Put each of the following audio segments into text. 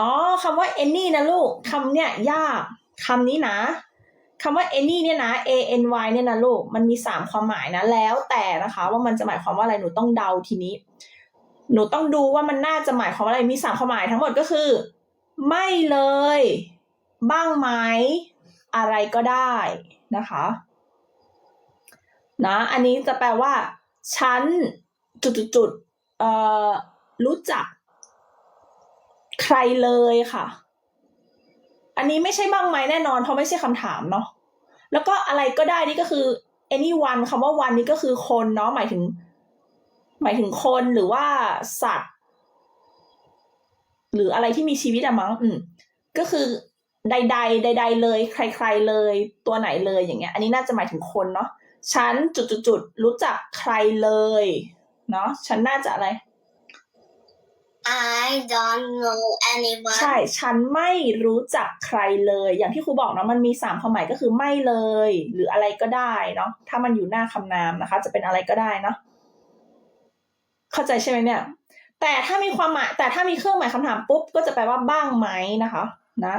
อ๋อคำว่า any นะลูกคำเนี่ยยากคำนี้นะคำว่า any เนี่ยนะ a n y เนี่ยนะลูกมันมีสามความหมายนะ แล้วแต่นะคะ ว่ามันจะหมายความว่าอะไรหนูต้องเดาทีนี้ หนูต้องดูว่ามันน่าจะหมายความว่าอะไรมีสามความหมายทั้งหมดก็คือ ไม่เลย บ้างไหมอะไรก็ได้นะคะนะอันนี้จะแปลว่า ฉันจุดๆๆเอ่อรู้จัก ใครเลยค่ะ อันนี้ไม่ใช่บ้างไหมแน่นอน เพราะไม่ใช่คำถามเนาะแล้วก็อะไรก็ได้นี่ก็คือ anyone คำว่า one นี่ก็คือคนเนาะหมายถึง หมายถึงคนหรือว่าสัตว์ หรืออะไรที่มีชีวิตอะมั้งอืมก็คือใดๆใดๆเลย ใคร ๆเลย ตัวไหนเลยอย่างเงี้ย อันนี้น่าจะหมายถึงคนเนาะฉันจุดๆๆรู้จักใครเลย เนาะฉันน่าจะอะไร I don't know anyone ใช่ ฉันไม่รู้จักใครเลย อย่างที่ครูบอกเนาะ มันมีสามความหมายก็คือไม่เลย หรืออะไรก็ได้เนาะ ถ้ามันอยู่หน้าคำนามนะคะ จะเป็นอะไรก็ได้เนาะ เข้าใจใช่ไหมเนี่ย แต่ถ้ามีความหมาย แต่ถ้ามีเครื่องหมายคำถามปุ๊บ ก็จะแปลว่าบ้างไหมนะคะ นะ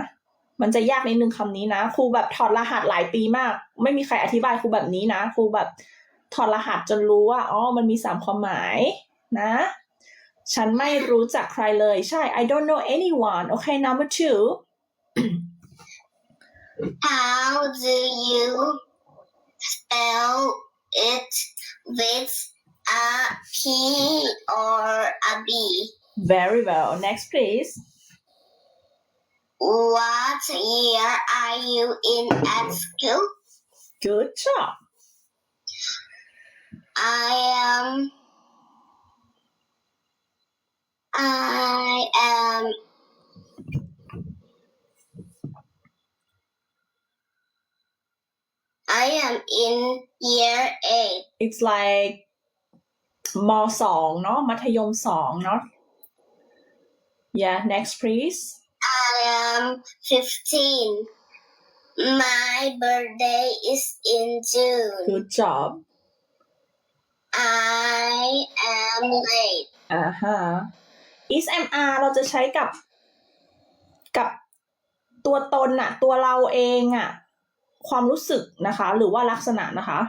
มันจะยากนิดนึงคำนี้นะ ครูแบบถอดรหัสหลายปีมาก ไม่มีใครอธิบายครูแบบนี้นะ ครูแบบถอดรหัสจนรู้ว่า อ๋อ มันมีสามความหมายนะ ฉันไม่รู้จักใครเลย ใช่ I don't know anyone okay number two How do you spell it with a P or a B? very well next please What year are you in at school? good job I I am. I am in year eight. it's like มสองเนาะ มัธยมสองเนาะ yeah next please I am fifteen. My birthday is in June. good job I am late. อ่า ismr เราจะใช้กับ กับตัวตนอะตัวเราเองอะความรู้สึกนะคะ หรือว่าลักษณะนะคะ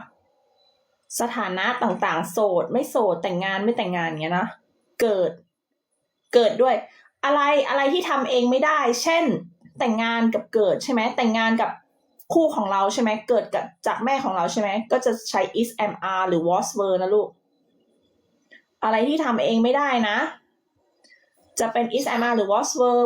สถานะต่างๆ โสด ไม่โสดแต่งงานไม่แต่งงานเงี้ยนะ เกิด เกิดด้วย อะไรอะไรที่ทำเองไม่ได้ เช่น แต่งงานกับเกิดใช่ไหมแต่งงานกับคู่ของเราใช่ไหมเกิดกับจากแม่ของเราใช่ไหมก็จะใช้ is am are หรือ was were นะลูก อะไรที่ทำเองไม่ได้นะ จะเป็น is I M R หรือ was were